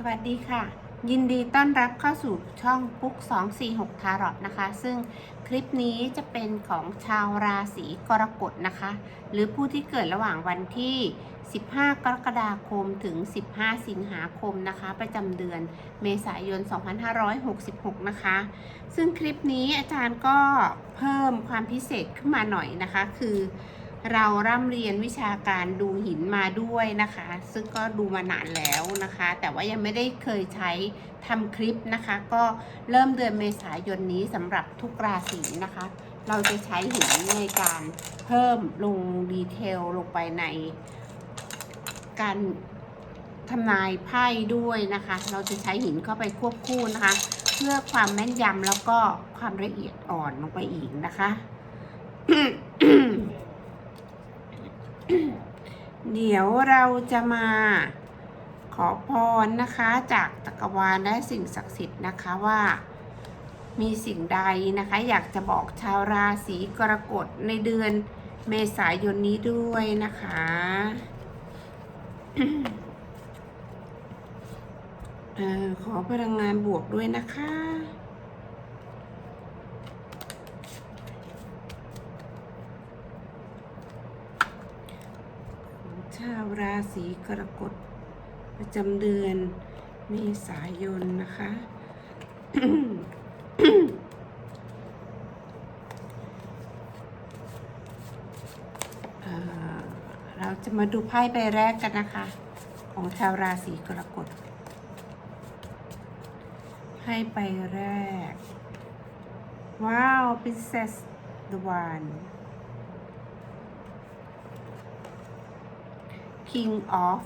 สวัสดีค่ะ ยินดีต้อนรับเข้าสู่ช่องปุ๊ก 246 ทารอตนะคะ ซึ่งคลิปนี้จะเป็นของชาวราศีกรกฎนะคะ หรือผู้ที่เกิดระหว่างวันที่ 15 กรกฎาคมถึง 15 สิงหาคมนะคะ ประจำเดือนเมษายน 2566 นะคะ ซึ่งคลิปนี้อาจารย์ก็เพิ่มความพิเศษขึ้นมาหน่อยนะคะ คือ เราร่ำเรียนวิชาการดูหินมาด้วยนะคะ ซึ่งก็ดูมานานแล้วนะคะ แต่ว่ายังไม่ได้เคยใช้ทำคลิปนะคะ ก็เริ่มเดือนเมษายนนี้สำหรับทุกราศีนะคะ เราจะใช้หินในการเพิ่มลงดีเทลลงไปใน การทำนายไพ่ด้วยนะคะ เราจะใช้หินเข้าไปควบคู่นะคะ เพื่อความแม่นยำแล้วก็ความละเอียดอ่อนลงไปอีกนะคะ เดี๋ยวเราจะมาขอพรนะคะจากจักรวาลและสิ่งศักดิ์สิทธิ์นะคะว่า มีสิ่งใดนะคะ อยากจะบอกชาวราศีกรกฎในเดือนเมษายนนี้ด้วยนะคะออขอพลังงานบวกด้วยนะคะ ของ ชาวราศีกรกฎประจำเดือนเมษายนนะคะ เราจะมาดูไพ่ใบแรกกันนะคะ ของชาวราศีกรกฎไพ่ใบแรก ว้าว Princess the One King of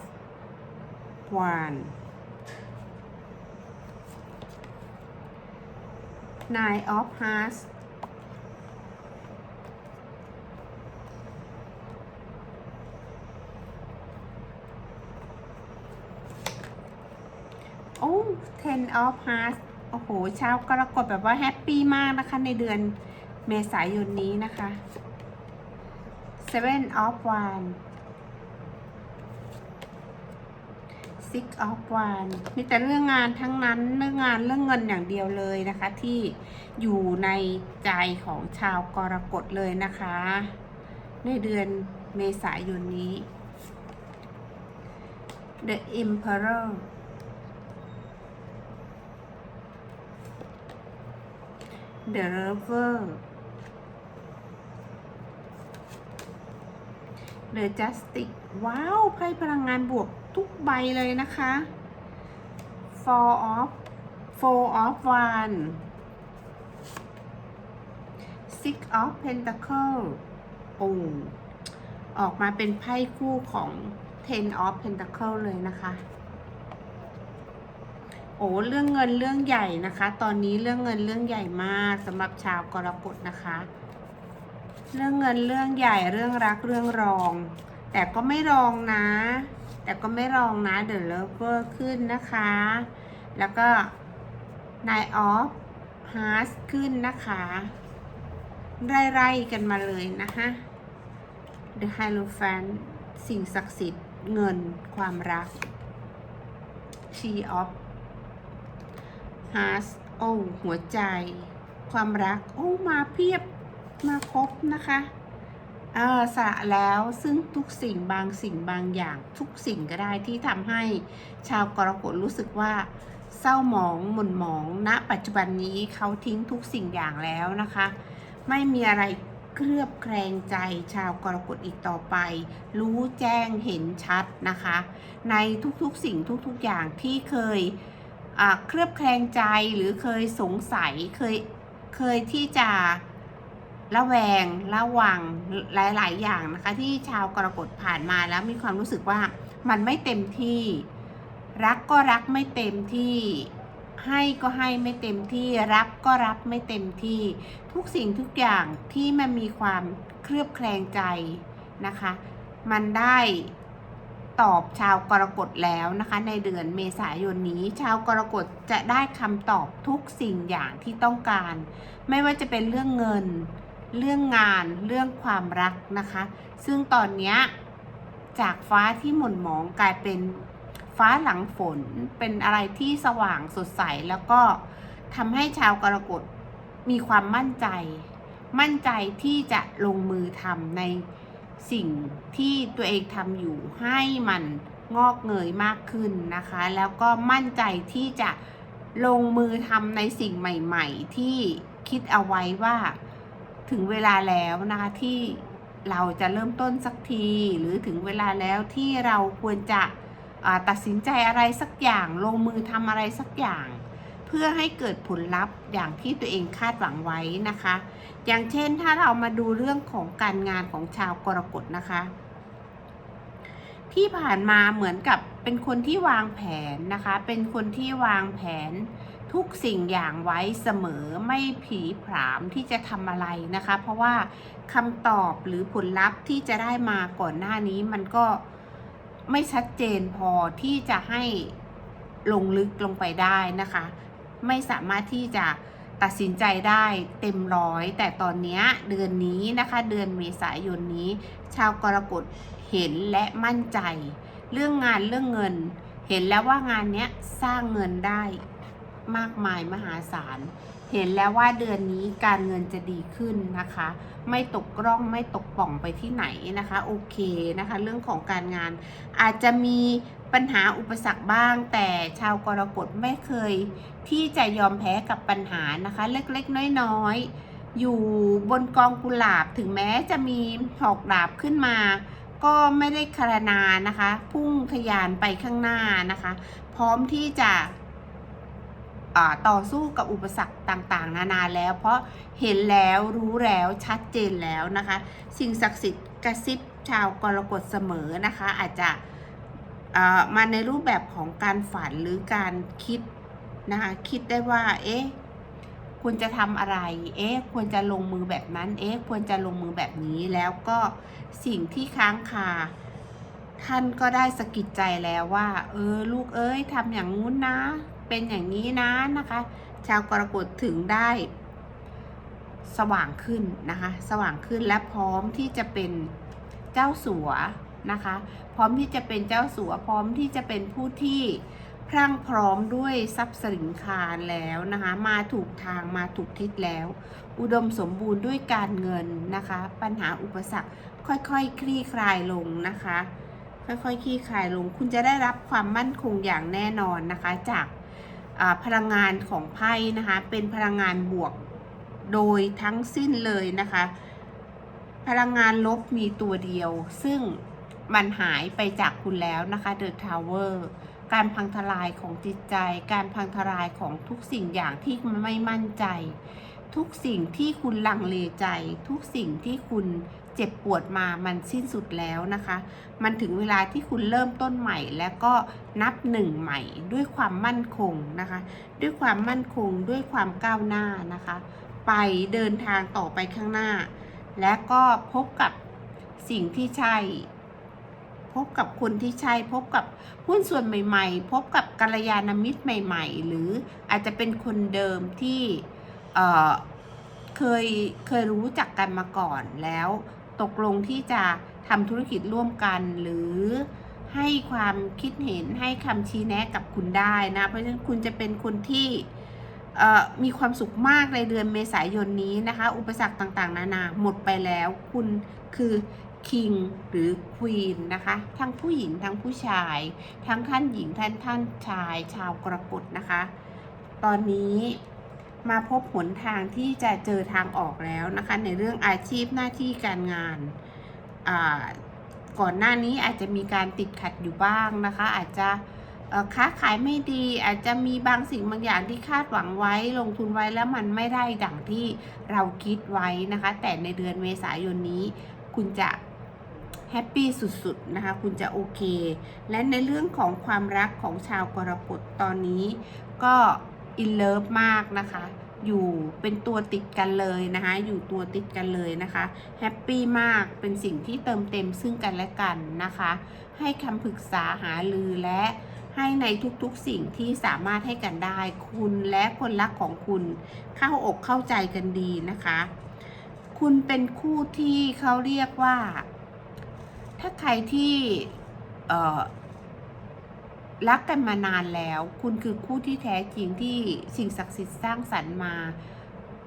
One Nine of Hearts โอ้ Ten of Hearts โอ้โห ชาวกรกฎแบบว่าแฮปปี้มากนะคะ ในเดือนเมษายนนี้นะคะ Seven of One Six of One มีแต่เรื่องงานทั้งนั้นเรื่องงานเรื่องเงินอย่างเดียวเลยนะคะ ที่อยู่ในใจของชาวกรกฎเลยนะคะ ในเดือนเมษายนนี้ The Emperor The Lover The Justice ว้าว ไพ่พลังงานบวกทุกใบเลยนะคะ Four of Four of One Six of Pentacle โอ้ออกมาเป็นไพ่คู่ของ Ten of Pentacle เลยนะคะ โอ้เรื่องเงินเรื่องใหญ่นะคะ ตอนนี้เรื่องเงินเรื่องใหญ่มากสำหรับชาวกรกฎนะคะ เรื่องเงินเรื่องใหญ่เรื่องรักเรื่องรอง แต่ก็ไม่รองนะ แต่ก็ไม่รองนะเด e ะ Lover ขึ้นนะคะ แล้วก็ Nine of h e a r t ขึ้นนะคะไล่ๆกันมาเลยนะคะ The Hierophant สิ่งศักดิ์สิทธิ์เงินความรัก She of h e a r t โอ้หัวใจ ความรัก โอ้มาเพียบ มาครบนะคะเออสละแล้วซึ่งทุกสิ่งบางสิ่งบางอย่างทุกสิ่งก็ได้ที่ทำให้ชาวกรกฎรู้สึกว่าเศร้าหมองหม่นหมองณปัจจุบันนี้เขาทิ้งทุกสิ่งอย่างแล้วนะคะ ไม่มีอะไรเคลือบแคลงใจชาวกรกฎอีกต่อไป รู้แจ้งเห็นชัดนะคะ ในทุกๆสิ่งทุกๆอย่างที่เคยอ่าเคลือบแคลงใจหรือเคยสงสัยเคยเคยที่จะ ระแวง ระวังหลาย ๆ อย่างนะคะ ที่ชาวกรกฎผ่านมาแล้วมีความรู้สึกว่ามันไม่เต็มที่ รักก็รักไม่เต็มที่ ให้ก็ให้ไม่เต็มที่ รับก็รับไม่เต็มที่ ทุกสิ่งทุกอย่างที่มันมีความเคลือบแคลงใจนะคะ มันได้ตอบชาวกรกฎแล้วนะคะ ในเดือนเมษายนนี้ ชาวกรกฎจะได้คำตอบทุกสิ่งอย่างที่ต้องการ ไม่ว่าจะเป็นเรื่องเงิน เรื่องงานเรื่องความรักนะคะ ซึ่งตอนนี้จากฟ้าที่หม่นหมองกลายเป็นฟ้าหลังฝนเป็นอะไรที่สว่างสดใสแล้วก็ทำให้ชาวกรกฎมีความมั่นใจ มั่นใจที่จะลงมือทำในสิ่งที่ตัวเองทำอยู่ให้มันงอกเงยมากขึ้นนะคะ แล้วก็มั่นใจที่จะลงมือทำในสิ่งใหม่ ๆ ที่คิดเอาไว้ว่า ถึงเวลาแล้วนะคะที่เราจะเริ่มต้นสักที หรือถึงเวลาแล้วที่เราควรจะตัดสินใจอะไรสักอย่างลงมือทำอะไรสักอย่าง เพื่อให้เกิดผลลัพธ์อย่างที่ตัวเองคาดหวังไว้นะคะ อย่างเช่นถ้าเรามาดูเรื่องของการงานของชาวกรกฎนะคะ ที่ผ่านมาเหมือนกับเป็นคนที่วางแผนนะคะ เป็นคนที่วางแผน ทุกสิ่งอย่างไว้เสมอไม่ผีผามที่จะทำอะไรนะคะ เพราะว่าคำตอบหรือผลลัพธ์ที่จะได้มาก่อนหน้านี้มันก็ไม่ชัดเจนพอที่จะให้ลงลึกลงไปได้นะคะ ไม่สามารถที่จะตัดสินใจได้เต็มร้อย แต่ตอนนี้เดือนนี้นะคะ เดือนเมษายนนี้ ชาวกรกฎเห็นและมั่นใจ เรื่องงานเรื่องเงิน เห็นแล้วว่างานเนี้ยสร้างเงินได้ มากมายมหาศาล เห็นแล้วว่าเดือนนี้การเงินจะดีขึ้นนะคะ ไม่ตกร่องไม่ตกป่องไปที่ไหนนะคะโอเคนะคะ เรื่องของการงานอาจจะมีปัญหาอุปสรรคบ้าง แต่ชาวกรกฎไม่เคย ที่จะยอมแพ้กับปัญหานะคะ เล็กๆ น้อยๆ อยู่บนกองกุหลาบถึงแม้จะมีหอกดาบขึ้นมาก็ไม่ได้คารนานะคะ พุ่งทะยานไปข้างหน้านะคะ พร้อมที่จะ ต่อสู้กับอุปสรรคต่างๆ นานาแล้ว เพราะเห็นแล้วรู้แล้วชัดเจนแล้วนะคะ สิ่งศักดิ์สิทธิ์กระซิบชาวกรกฎเสมอนะคะ อาจจะมาในรูปแบบของการฝันหรือการคิดนะคะคิดได้ว่าเอ๊ะควรจะทำอะไร เอ๊ะ ควรจะลงมือแบบนั้น เอ๊ะ ควรจะลงมือแบบนี้ แล้วก็สิ่งที่ค้างคา ท่านก็ได้สะกิดใจแล้วว่า เออ ลูกเอ้ยทำอย่างงู้นนะ เป็นอย่างนี้นะนะคะ ชาวกรกฎถึงได้ สว่างขึ้นนะคะ สว่างขึ้นและพร้อมที่จะเป็นเจ้าสัวนะคะ พร้อมที่จะเป็นเจ้าสัว พร้อมที่จะเป็นผู้ที่พรั่งพร้อมด้วยทรัพย์สินคารแล้วนะคะ มาถูกทางมาถูกทิศแล้ว อุดมสมบูรณ์ด้วยการเงินนะคะ ปัญหาอุปสรรคค่อยๆคคลี่คลายลงนะคะ ค่อยๆคคลี่คลายลง คุณจะได้รับความมั่นคงอย่างแน่นอนนะคะ จาก พลังงานของไพ่นะคะเป็นพลังงานบวกโดยทั้งสิ้นเลยนะคะ พลังงานลบมีตัวเดียว ซึ่งมันหายไปจากคุณแล้วนะคะเดอะทาวเวอร์การพังทลายของจิตใจ การพังทลายของทุกสิ่งอย่างที่มันไม่มั่นใจ ทุกสิ่งที่คุณลังเลใจ ทุกสิ่งที่คุณเจ็บปวดมามันสิ้นสุดแล้วนะคะ มันถึงเวลาที่คุณเริ่มต้นใหม่ แล้วก็นับหนึ่งใหม่ ด้วยความมั่นคงนะคะ ด้วยความมั่นคงด้วยความก้าวหน้านะคะ ไปเดินทางต่อไปข้างหน้า และก็พบกับสิ่งที่ใช่ พบกับคนที่ใช่ พบกับหุ้นส่วนใหม่ ๆ พบกับกัลยาณมิตรใหม่ ๆ หรืออาจจะเป็นคนเดิมที่ เคยเคยรู้จักกันมาก่อนแล้วตกลงที่จะทำธุรกิจร่วมกันหรือให้ความคิดเห็นให้คำชี้แนะกับคุณได้นะ เพราะฉะนั้นคุณจะเป็นคนที่มีความสุขมากในเดือนเมษายนนี้นะคะ อุปสรรคต่างๆ นานาหมดไปแล้วคุณคือคิงหรือควีนนะคะ ทั้งผู้หญิงทั้งผู้ชาย ทั้งท่านหญิงท่านท่านชายชาวกรกฎนะคะ ตอนนี้ มาพบหนทางที่จะเจอทางออกแล้วนะคะ ในเรื่องอาชีพหน้าที่การงาน ก่อนหน้านี้อาจจะมีการติดขัดอยู่บ้างนะคะ อาจจะค้าขายไม่ดี อาจจะมีบางสิ่งบางอย่างที่คาดหวังไว้ ลงทุนไว้แล้วมันไม่ได้ดังที่เราคิดไว้นะคะ แต่ในเดือนเมษายนนี้คุณจะแฮปปี้สุดๆนะคะ คุณจะโอเค และในเรื่องของความรักของชาวกรกฎตอนนี้ก็ อินเลิฟมากนะคะ อยู่เป็นตัวติดกันเลยนะคะ อยู่ตัวติดกันเลยนะคะแฮปปี้มากเป็นสิ่งที่เติมเต็มซึ่งกันและกันนะคะ ให้คำปรึกษาหารือและให้ในทุกๆสิ่งที่สามารถให้กันได้ คุณและคนรักของคุณเข้าอกเข้าใจกันดีนะคะ คุณเป็นคู่ที่เขาเรียกว่า ถ้าใครที่เอ่อ รักกันมานานแล้ว คุณคือคู่ที่แท้จริงที่สิ่งศักดิ์สิทธิ์สร้างสรรค์มา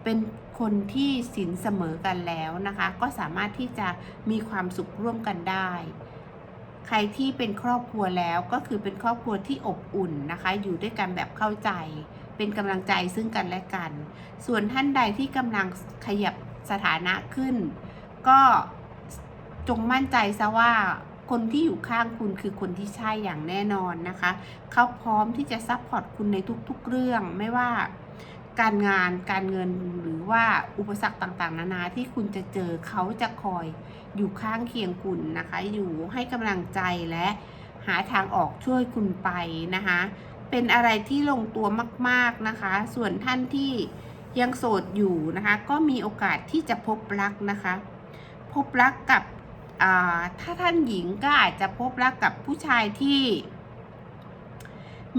เป็นคนที่สินเสมอกันแล้วนะคะ ก็สามารถที่จะมีความสุขร่วมกันได้ ใครที่เป็นครอบครัวแล้วก็คือเป็นครอบครัวที่อบอุ่นนะคะ อยู่ด้วยกันแบบเข้าใจ เป็นกำลังใจซึ่งกันและกัน ส่วนท่านใดที่กำลังขยับสถานะขึ้น ก็จงมั่นใจซะว่า คนที่อยู่ข้างคุณคือคนที่ใช่อย่างแน่นอนนะคะ เขาพร้อมที่จะซัพพอร์ตคุณในทุกๆเรื่องไม่ว่าการงานการเงินหรือว่าอุปสรรคต่างๆ นานาที่คุณจะเจอเขาจะคอยอยู่ข้างเคียงคุณนะคะ อยู่ให้กำลังใจและหาทางออกช่วยคุณไปนะคะ เป็นอะไรที่ลงตัวมาก ๆนะคะ ส่วนท่านที่ยังโสดอยู่นะคะ ก็มีโอกาสที่จะพบรักนะคะ พบรักกับ ถ้าท่านหญิงก็อาจจะพบรักกับผู้ชายที่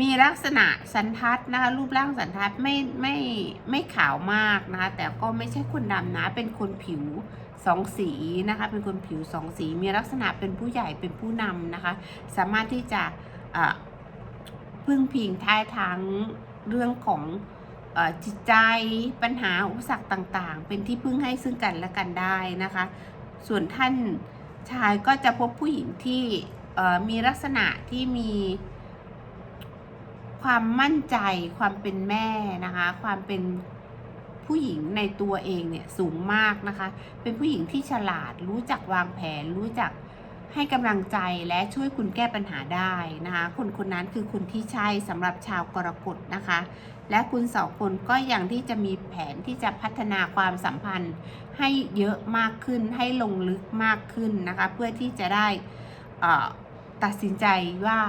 มีลักษณะสันทัดนะคะรูปร่างสันทัดไม่ไม่ไม่ขาวมากนะคะแต่ก็ไม่ใช่คนดำนะเป็นคนผิวสองสีนะคะเป็นคนผิวสองสีมีลักษณะเป็นผู้ใหญ่เป็นผู้นำนะคะ สามารถที่จะพึ่งพิงท้ายทั้งเรื่องของอจิตใจปัญหาอุปสรรคต่างๆ เป็นที่พึ่งให้ซึ่งกันและกันได้นะคะ ส่วนท่าน ชายก็จะพบผู้หญิงที่มีลักษณะที่มีความมั่นใจความเป็นแม่นะคะ ความเป็นผู้หญิงในตัวเองเนี่ยสูงมากนะคะ เป็นผู้หญิงที่ฉลาดรู้จักวางแผน รู้จักให้กำลังใจและช่วยคุณแก้ปัญหาได้นะคะ คนคนนั้นคือคนที่ใช่สำหรับชาวกรกฎนะคะ และคุณสองคนก็ยังที่จะมีแผนที่จะพัฒนาความสัมพันธ์ให้เยอะมากขึ้นให้ลงลึกมากขึ้นนะคะเพื่อที่จะได้ตัดสินใจว่า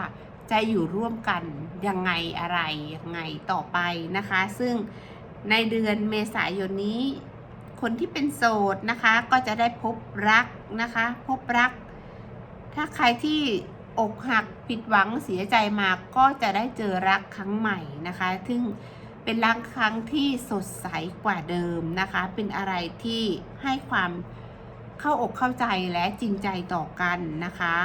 จะอยู่ร่วมกันยังไงอะไรยังไงต่อไปนะคะ ซึ่งในเดือนเมษายนนี้ คนที่เป็นโสดนะคะก็จะได้พบรักนะคะ พบรัก ถ้าใครที่ อกหักผิดหวังเสียใจมาก็จะได้เจอรักครั้งใหม่นะคะ ซึ่งเป็นรักครั้งที่สดใสกว่าเดิมนะคะ เป็นอะไรที่ให้ความเข้าอกเข้าใจและจริงใจต่อกันนะคะ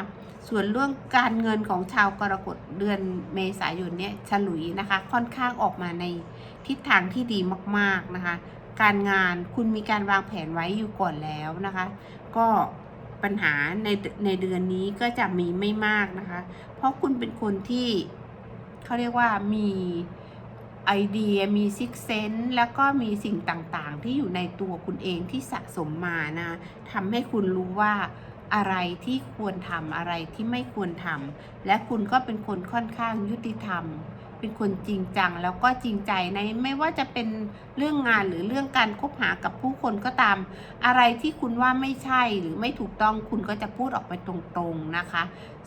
ส่วนเรื่องการเงินของชาวกรกฎเดือนเมษายนเนี่ยฉลุยนะคะ ค่อนข้างออกมาในทิศทางที่ดีมาก ๆนะคะ การงานคุณมีการวางแผนไว้อยู่ก่อนแล้วนะคะ ก็ ปัญหาในในเดือนนี้ก็จะมีไม่มากนะคะ เพราะคุณเป็นคนที่เขาเรียกว่ามีไอเดียมีซิกเซนแล้วก็มีสิ่งต่างๆ ที่อยู่ในตัวคุณเองที่สะสมมานะทำให้คุณรู้ว่าอะไรที่ควรทำอะไรที่ไม่ควรทำและคุณก็เป็นคนค่อนข้างยุติธรรม เป็นคนจริงจังแล้วก็จริงใจในไม่ว่าจะเป็นเรื่องงานหรือเรื่องการคบหากับผู้คนก็ตาม อะไรที่คุณว่าไม่ใช่หรือไม่ถูกต้องคุณก็จะพูดออกไปตรงๆนะคะ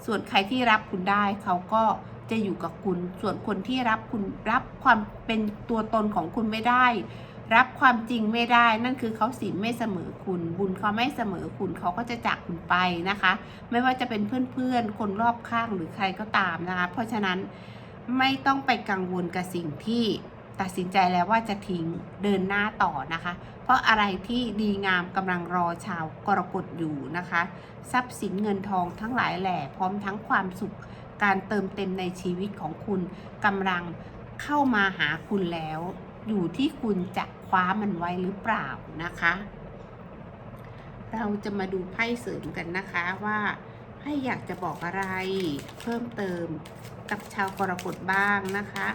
ส่วนใครที่รับคุณได้เขาก็จะอยู่กับคุณ ส่วนคนที่รับคุณรับความเป็นตัวตนของคุณไม่ได้ รับความจริงไม่ได้ นั่นคือเขาศีลไม่เสมอคุณ บุญเขาไม่เสมอคุณเขาก็จะจากคุณไปนะคะ ไม่ว่าจะเป็นเพื่อนๆ คนรอบข้างหรือใครก็ตามนะคะ เพราะฉะนั้น ไม่ต้องไปกังวลกับสิ่งที่ตัดสินใจแล้วว่าจะทิ้งเดินหน้าต่อนะคะ เพราะอะไรที่ดีงามกำลังรอชาวกรกฎอยู่นะคะ ทรัพย์สินเงินทองทั้งหลายแหล่พร้อมทั้งความสุข การเติมเต็มในชีวิตของคุณกำลังเข้ามาหาคุณแล้ว อยู่ที่คุณจะคว้ามันไว้หรือเปล่านะคะ เราจะมาดูไพ่เสริมกันนะคะว่าไพ่อยากจะบอกอะไรเพิ่มเติม กับชาวกรกฎบ้างนะคะ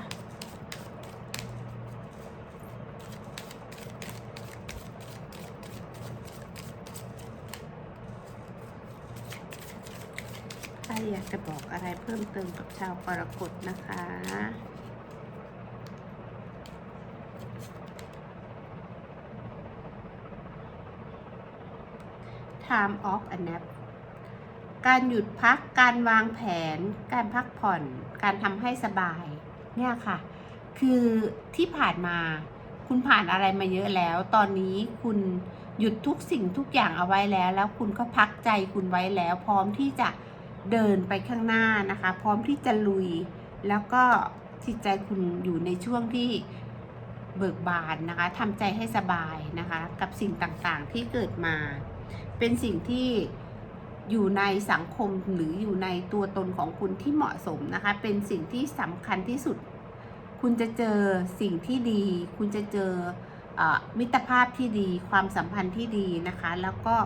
ใครอยากจะบอกอะไรเพิ่มเติมกับชาวกรกฎนะคะ time off a nap การหยุดพัก การวางแผน การพักผ่อน การทำให้สบาย เนี่ยค่ะ คือที่ผ่านมาคุณผ่านอะไรมาเยอะแล้ว ตอนนี้คุณหยุดทุกสิ่งทุกอย่างเอาไว้แล้ว แล้วคุณก็พักใจคุณไว้แล้ว พร้อมที่จะเดินไปข้างหน้านะคะ พร้อมที่จะลุย แล้วก็จิตใจคุณอยู่ในช่วงที่เบิกบานนะคะทำใจให้สบายนะคะ กับสิ่งต่างๆที่เกิดมา เป็นสิ่งที่ อยู่ในสังคมหรืออยู่ในตัวตนของคุณที่เหมาะสมนะคะ เป็นสิ่งที่สำคัญที่สุด คุณจะเจอสิ่งที่ดี คุณจะเจออมิตรภาพที่ดี ความสัมพันธ์ที่ดีนะคะ แล้วก็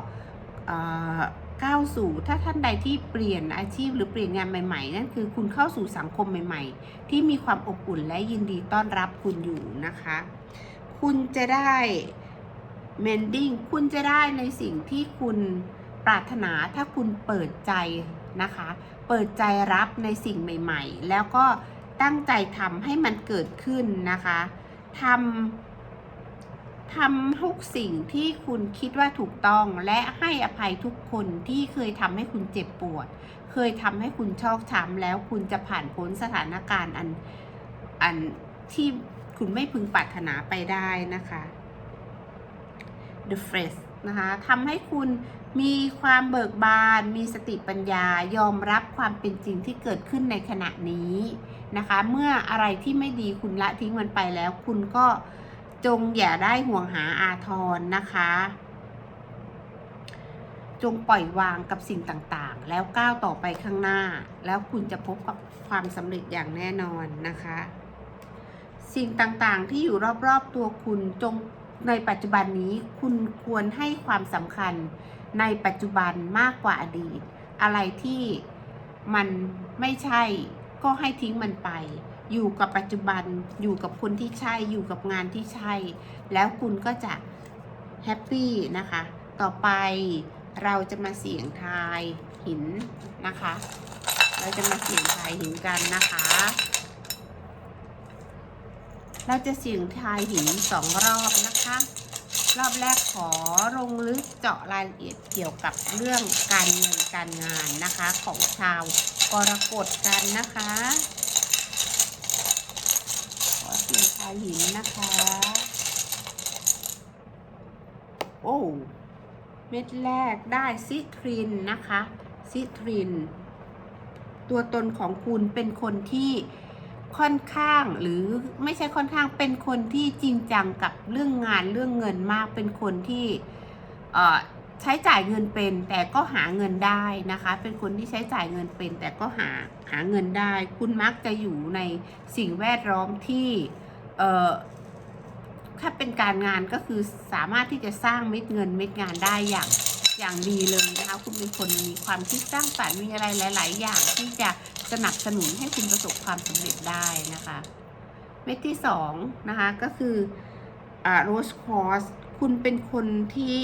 เอ่อก้าวสู่ถ้าท่านใดที่เปลี่ยนอาชีพหรือเปลี่ยนงานใหม่ ๆ นั่นคือคุณเข้าสู่สังคมใหม่ ๆ ที่มีความอบอุ่นและยินดีต้อนรับคุณอยู่นะคะ คุณจะได้ mending คุณจะได้ในสิ่งที่คุณ ปรารถนาถ้าคุณเปิดใจนะคะ เปิดใจรับในสิ่งใหม่ ๆ แล้วก็ตั้งใจทำให้มันเกิดขึ้นนะคะทำทำทุกสิ่งที่คุณคิดว่าถูกต้องและให้อภัยทุกคนที่เคยทำให้คุณเจ็บปวด เคยทำให้คุณชอกช้ำแล้วคุณจะผ่านพ้นสถานการณ์อันอันที่คุณไม่พึงปรารถนาไปได้นะคะ The Fresh นะคะทำให้คุณมีความเบิกบาน มีสติปัญญายอมรับความเป็นจริงที่เกิดขึ้นในขณะนี้นะคะ เมื่ออะไรที่ไม่ดีคุณละทิ้งมันไปแล้ว คุณก็จงอย่าได้ห่วงหาอาทรนะคะ จงปล่อยวางกับสิ่งต่างๆ แล้วก้าวต่อไปข้างหน้า แล้วคุณจะพบกับความสำเร็จอย่างแน่นอนนะคะ สิ่งต่างๆที่อยู่รอบๆตัวคุณจง ในปัจจุบันนี้คุณควรให้ความสำคัญในปัจจุบันมากกว่าอดีต อะไรที่มันไม่ใช่ก็ให้ทิ้งมันไป อยู่กับปัจจุบันอยู่กับคนที่ใช่อยู่กับงานที่ใช่ แล้วคุณก็จะแฮปปี้นะคะ ต่อไปเราจะมาเสี่ยงทายหินนะคะ เราจะมาเสี่ยงทายหินกันนะคะ เราจะเสี่ยงทายหินสองรอบนะคะ รอบแรกขอลงลึกเจาะรายละเอียดเกี่ยวกับเรื่องการเงินการงานนะคะ ของชาวกรกฎกันนะคะ ขอเสี่ยงทายหินนะคะ โอ้เม็ดแรกได้ซิทรินนะคะ ซิทริน ตัวตนของคุณเป็นคนที่ ค่อนข้างหรือไม่ใช่ค่อนข้างเป็นคนที่จริงจังกับเรื่องงานเรื่องเงินมากเป็นคนที่เอ่อใช้จ่ายเงินเป็น แต่ก็หาเงินได้นะคะ เป็นคนที่ใช้จ่ายเงินเป็น แต่ก็หาหาเงินได้ คุณมักจะอยู่ในสิ่งแวดล้อมที่เอ่อถ้าเป็นการงานก็คือสามารถที่จะสร้างเม็ดเงินเม็ดงานได้อย่างอย่างดีเลยนะคะ คุณเป็นคนมีความคิดสร้างสรรค์มีอะไรหลาย ๆ อย่างที่จะ สนับสนุนให้คุณประสบความสำเร็จได้นะคะ เม็ดที่สองนะคะก็คือโรสคอสคุณเป็นคนที่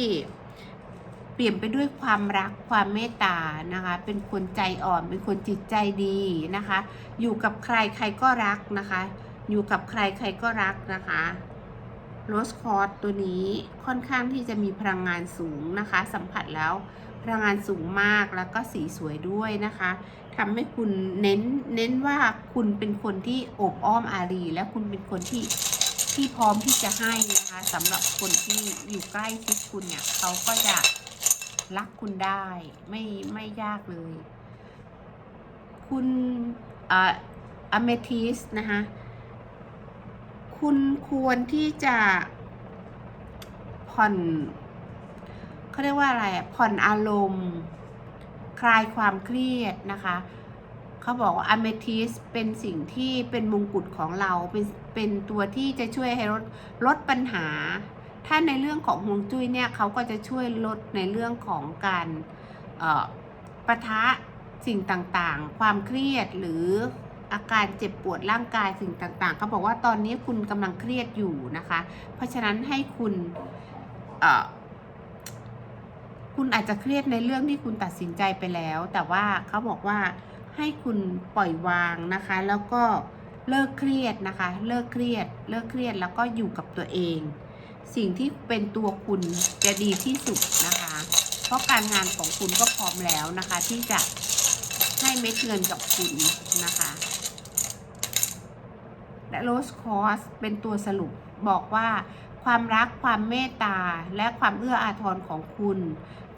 เปลี่ยนไปด้วยความรักความเมตตานะคะ เป็นคนใจอ่อน เป็นคนจิตใจดีนะคะ อยู่กับใครใครก็รักนะคะ อยู่กับใครใครก็รักนะคะโรสคอสตัวนี้ค่อนข้างที่จะมีพลังงานสูงนะคะ สัมผัสแล้ว พลังงานสูงมากแล้วก็สีสวยด้วยนะคะทำให้คุณเน้นเน้นว่าคุณเป็นคนที่อบอ้อมอารี และคุณเป็นคนที่ที่พร้อมที่จะให้นะคะสำหรับคนที่อยู่ใกล้ชิดคุณเนี่ยเขาก็จะรักคุณได้ไม่ไม่ยากเลย คุณอ่ออเมทิสนะคะคุณควรที่จะผ่อน เขาเรียกว่าอะไรอะผ่อนอารมณ์ คลายความเครียดนะคะเขาบอกว่าอเมทิสเป็นสิ่งที่เป็นมงกุฎของเรา เป็นเป็นตัวที่จะช่วยให้ลดลดปัญหา ถ้าในเรื่องของฮวงจุ้ยเนี่ยเขาก็จะช่วยลดในเรื่องของการเอ่อปะทะสิ่งต่างๆ ความเครียดหรืออาการเจ็บปวดร่างกายสิ่งต่างๆเขาบอกว่าตอนนี้คุณกำลังเครียดอยู่นะคะ เพราะฉะนั้นให้คุณ คุณอาจจะเครียดในเรื่องที่คุณตัดสินใจไปแล้ว แต่ว่าเขาบอกว่าให้คุณปล่อยวางนะคะ แล้วก็เลิกเครียดนะคะ เลิกเครียด เลิกเครียดแล้วก็อยู่กับตัวเอง สิ่งที่เป็นตัวคุณจะดีที่สุดนะคะ เพราะการงานของคุณก็พร้อมแล้วนะคะ ที่จะให้เม็ดเงินกับคุณนะคะและโรสคอสเป็นตัวสรุปบอกว่า ความรักความเมตตาและความเอื้ออาทรของคุณ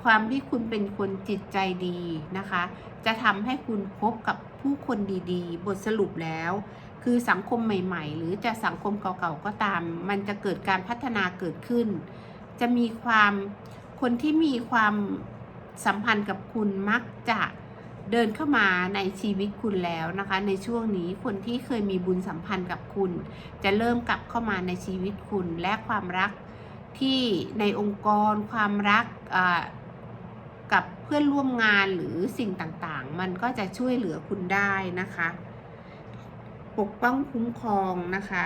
ความที่คุณเป็นคนจิตใจดีนะคะ จะทำให้คุณพบกับผู้คนดีๆ บทสรุปแล้ว คือสังคมใหม่ ๆ หรือจะสังคมเก่าๆก็ตาม มันจะเกิดการพัฒนาเกิดขึ้น จะมีความคนที่มีความสัมพันธ์กับคุณมักจะเดินเข้ามาในชีวิตคุณแล้วนะคะ ในช่วงนี้คนที่เคยมีบุญสัมพันธ์กับคุณ จะเริ่มกลับเข้ามาในชีวิตคุณและความรักที่ในองค์กรความรัก กับเพื่อนร่วมงานหรือสิ่งต่างๆ มันก็จะช่วยเหลือคุณได้นะคะ ปกป้องคุ้มครองนะคะ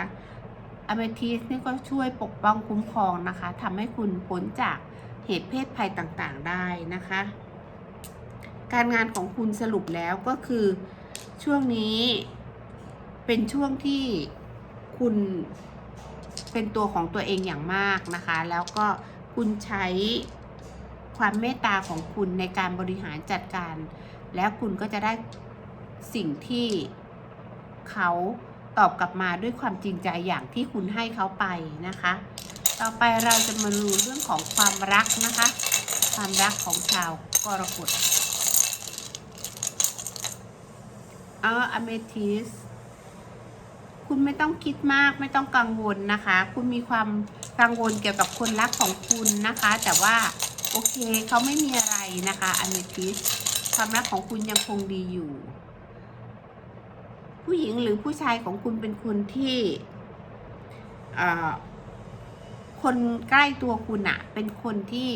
อเมทิสนี่ก็ช่วยปกป้องคุ้มครองนะคะทำให้คุณพ้นจากเหตุเพศภัยต่างๆได้นะคะ การงานของคุณสรุปแล้วก็คือช่วงนี้เป็นช่วงที่คุณเป็นตัวของตัวเองอย่างมากนะคะ แล้วก็คุณใช้ ความเมตตาของคุณในการบริหารจัดการ แล้วคุณก็จะได้สิ่งที่เขาตอบกลับมาด้วยความจริงใจอย่างที่คุณให้เขาไปนะคะ ต่อไปเราจะมาดูเรื่องของความรักนะคะ ความรักของชาวกรกฎเอออเมทิสคุณไม่ต้องคิดมากไม่ต้องกังวลนะคะ คุณมีความกังวลเกี่ยวกับคนรักของคุณนะคะ แต่ว่า โอเคเขาไม่มีอะไรนะคะอเมทิสความรักของคุณยังคงดีอยู่ ผู้หญิงหรือผู้ชายของคุณเป็นคนที่คนใกล้ตัวคุณอะเป็นคนที่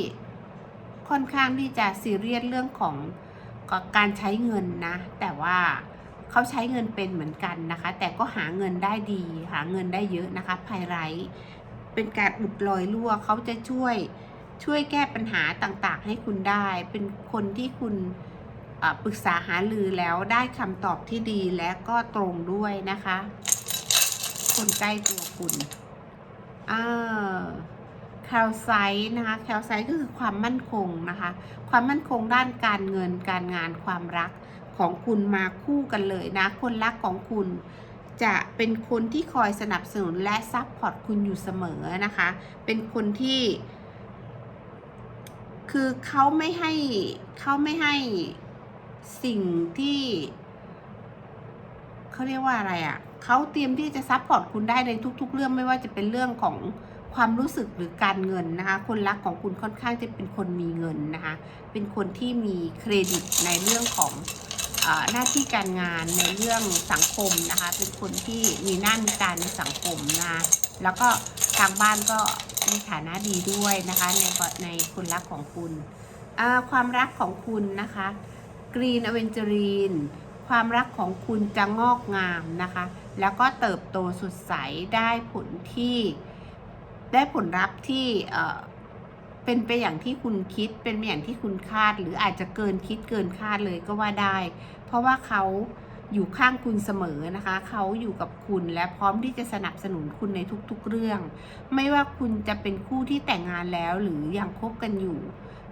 ค่อนข้างที่จะซีเรียสเรื่องของการใช้เงินนะ แต่ว่าเขาใช้เงินเป็นเหมือนกันนะคะ แต่ก็หาเงินได้ดี หาเงินได้เยอะนะคะภายไรเป็นการอุดรอยรั่วเขาจะช่วย ช่วยแก้ปัญหาต่างๆ ให้คุณได้ เป็นคนที่คุณปรึกษาหารือแล้วได้คำตอบที่ดีและก็ตรงด้วยนะคะ คนใกล้ตัวคุณอ่าแคลไซต์นะคะแคลไซต์ก็คือความมั่นคงนะคะ ความมั่นคงด้านการเงินการงานความรักของคุณมาคู่กันเลยนะ คนรักของคุณจะเป็นคนที่คอยสนับสนุนและซัพพอร์ตคุณอยู่เสมอนะคะ เป็นคนที่ คือเขาไม่ให้เขาไม่ให้สิ่งที่เขาเรียกว่าอะไรอะ่ะเขาเตรียมที่จะซัพพอร์ตคุณได้ในทุก ๆ เรื่องไม่ว่าจะเป็นเรื่องของความรู้สึกหรือการเงินนะคะ คนรักของคุณค่อนข้างจะเป็นคนมีเงินนะคะ เป็นคนที่มีเครดิตในเรื่องของอหน้าที่การงานในเรื่องสังคมนะคะ เป็นคนที่มีหน้ามีการในสังคมนะคะแล้วก็ทางบ้านก็ มีฐานะดีด้วยนะคะในในคนรักของคุณความรักของคุณนะคะกรีนอเวนเจอรีนความรักของคุณจะงอกงามนะคะ แล้วก็เติบโตสดใสได้ผลที่ได้ผลลัพธ์ที่เป็นไปอย่างที่คุณคิดเป็นไปอย่างที่คุณคาด หรืออาจจะเกินคิดเกินคาดเลยก็ว่าได้ เพราะว่าเขา อยู่ข้างคุณเสมอนะคะ เขาอยู่กับคุณและพร้อมที่จะสนับสนุนคุณในทุกๆเรื่อง ไม่ว่าคุณจะเป็นคู่ที่แต่งงานแล้วหรือยังคบกันอยู่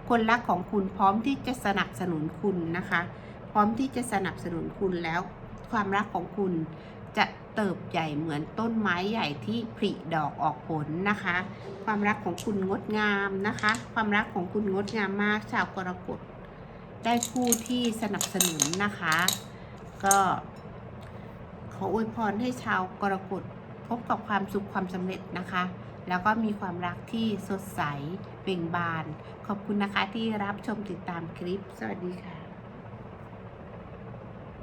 คนรักของคุณพร้อมที่จะสนับสนุนคุณนะคะ พร้อมที่จะสนับสนุนคุณแล้ว ความรักของคุณจะเติบใหญ่เหมือนต้นไม้ใหญ่ที่ผลิดอกออกผลนะคะ ความรักของคุณงดงามนะคะ ความรักของคุณงดงามมากชาวกรกฎได้ผู้ที่สนับสนุนนะคะ ก็ขออวยพรให้ชาวกรกฎพบกับความสุขความสำเร็จนะคะ แล้วก็มีความรักที่สดใสเบ่งบาน ขอบคุณนะคะที่รับชมติดตามคลิป สวัสดีค่ะ